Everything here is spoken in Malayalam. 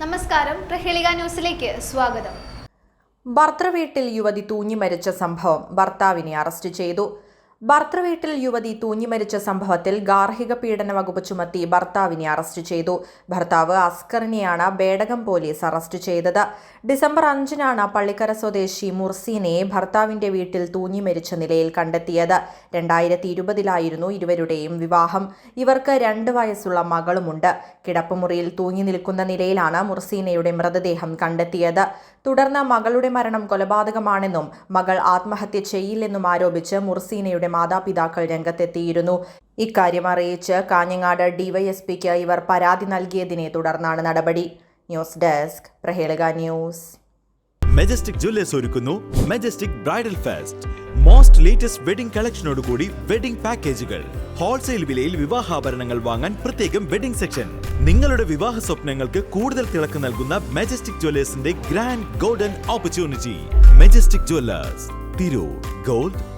നമസ്കാരം. പ്രഹേളിക ന്യൂസിലേക്ക് സ്വാഗതം. ഭർത്തൃ വീട്ടിൽ യുവതി തൂങ്ങി മരിച്ച സംഭവം ഭർത്താവിനെ അറസ്റ്റ് ചെയ്തു. ഭർത്തൃവീട്ടിൽ യുവതി തൂങ്ങിമരിച്ച സംഭവത്തിൽ ഗാർഹിക പീഡന വകുപ്പ് ചുമത്തി ഭർത്താവിനെ അറസ്റ്റ് ചെയ്തു. ഭർത്താവ് അസ്കറിനെയാണ് ബേഡകം പോലീസ് അറസ്റ്റ് ചെയ്തത്. ഡിസംബർ അഞ്ചിനാണ് പള്ളിക്കര സ്വദേശി മുർസീനെ ഭർത്താവിന്റെ വീട്ടിൽ തൂങ്ങിമരിച്ച നിലയിൽ കണ്ടെത്തിയത്. രണ്ടായിരത്തി ഇരുപതിലായിരുന്നു ഇരുവരുടെയും വിവാഹം. ഇവർക്ക് രണ്ട് വയസ്സുള്ള മകളുമുണ്ട്. കിടപ്പുമുറിയിൽ തൂങ്ങി നിൽക്കുന്ന നിലയിലാണ് മുർസീനയുടെ മൃതദേഹം കണ്ടെത്തിയത്. തുടർന്ന് മകളുടെ മരണം കൊലപാതകമാണെന്നും മകൾ ആത്മഹത്യ ചെയ്യില്ലെന്നും ആരോപിച്ച് മുർസീനയുടെ മാതാപിതാക്കൾ രംഗത്തെത്തിയിരുന്നു. ഇക്കാര്യം അറിയിച്ച് കാഞ്ഞങ്ങാട് ഡിവൈഎസ്പിക്ക് ഇവർ പരാതി നൽകിയതിനെ തുടർന്നാണ് നടപടി. News desk Prahelika news. Majestic Jewellers ഒരുക്കുന്നു Majestic bridal fest most latest wedding കളക്ഷനോടുകൂടി wedding പാക്കേജുകൾ ഹോൾസെയിൽ വിലയിൽ വിവാഹാഭരണങ്ങൾ വാങ്ങാൻ പ്രത്യേകം വെഡിംഗ് സെക്ഷൻ നിങ്ങളുടെ വിവാഹ സ്വപ്നങ്ങൾക്ക് കൂടുതൽ തിളക്ക് നൽകുന്ന Majestic ജ്വല്ലേഴ്സിന്റെ grand golden opportunity Majestic Jewellers Tirur gold